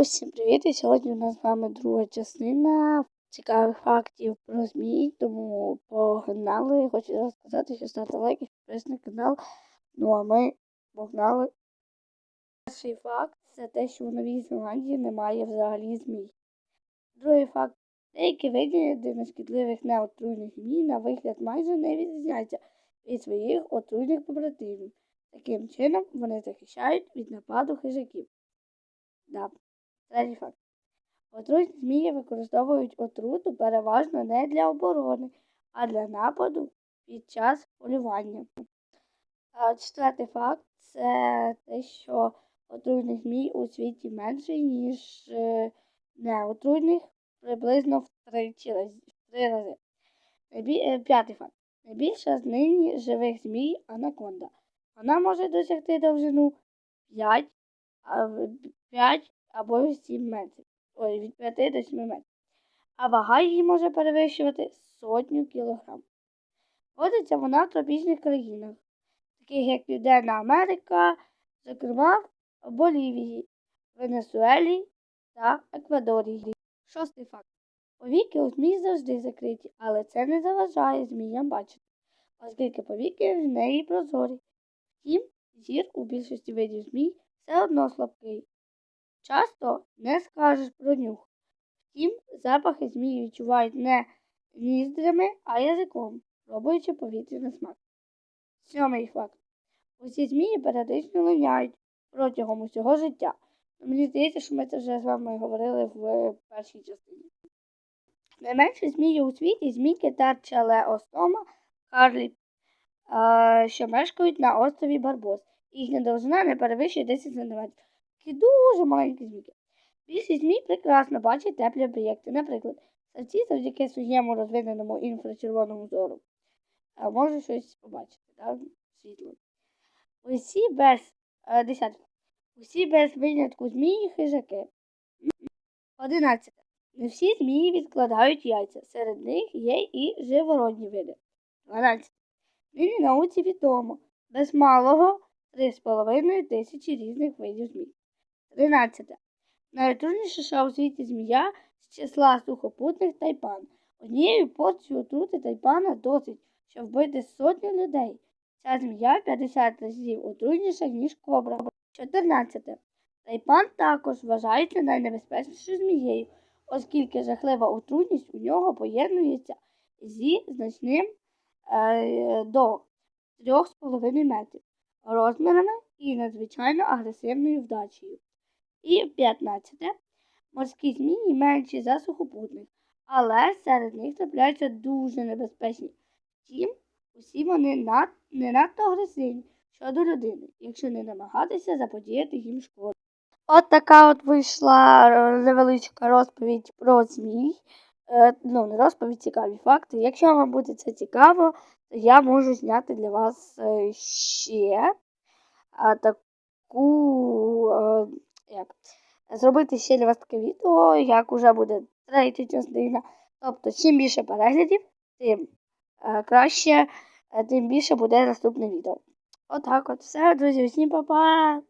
Усім привіт! І сьогодні у нас з вами друга частина цікавих фактів про змій, тому погнали. Хочу розказати, що ставте лайки, підписуйтесь на канал. Ну а ми погнали. Перший факт це те, що у Новій Зеландії немає взагалі змій. Другий факт. Деякі види дивношкідливих неотруйних змій на вигляд майже не відрізняються від своїх отруйних побратимів. Таким чином вони захищають від нападу хижаків. Да. Третій факт. Отруйні змії використовують отруту переважно не для оборони, а для нападу під час полювання. Четвертий факт це те, що отруйних змій у світі менше, ніж е, неотруйних приблизно в три рази. Е, П'ятий факт. Найбільша з нині живих змій анаконда. Вона може досягти довжину 5, а, 5 або 7 метрів. Ой, від 5 до 7 метрів. А вага її може перевищувати сотню кілограм. Водиться вона в тропічних країнах, таких як Південна Америка, зокрема в Болівії, Венесуелі та Еквадорі. Шостий факт. Повіки у змій завжди закриті, але це не заважає зміям бачити, оскільки повіки в неї прозорі. Втім, зір у більшості видів змій все одно слабкий. Часто не скажеш про нюх. Втім, запахи змії відчувають не ніздрями, а язиком, пробуючи повітря на смак. Сьомий факт. Усі змії періодично линяють протягом усього життя. Ну, Мені здається, що ми це вже з вами говорили в першій частині. Найменші змії у світі змійки Тарчалеостома Карлі, е, що мешкають на острові Барбос. Їхня довжина не перевищує 10 см. Такі дуже маленькі змійки. Більшість змій прекрасно бачать теплі об'єкти. Наприклад, савці завдяки своєму розвиненому інфрачервоному зору а може щось побачити, так? світло. Усі без е, 10. Усі без винятку змії хижаки. 11. Не всі змії відкладають яйця. Серед них є і живородні види. 12. Нині науці відомо. Без малого 3,5 тисячі різних видів змій. 13. Найотруйніша у світі змія з числа сухопутних тайпан. Однією порцією отрути тайпана досить, щоб вбити сотню людей. Ця змія 50 разів отруйніша, ніж кобра. 14. Тайпан також вважається найнебезпечнішою змією, оскільки жахлива отруйність у нього поєднується зі значним е, до 3,5 метрів розмірами і надзвичайно агресивною вдачею. І 15. Морські змії менші за сухопутних, але серед них трапляються дуже небезпечні. Втім, усі вони над, не надто агресивні щодо людини, якщо не намагатися заподіяти їм шкоду. От така от вийшла е, невеличка розповідь про змій. Е, Ну, не розповідь, цікаві факти. Якщо вам буде це цікаво, то я можу зняти для вас е, ще таку, як, зробити ще для вас таке відео, як уже буде третя частина. Тобто, чим більше переглядів, тим е, краще, е, тим більше буде наступне відео. Отак от все, друзі, усім па-па!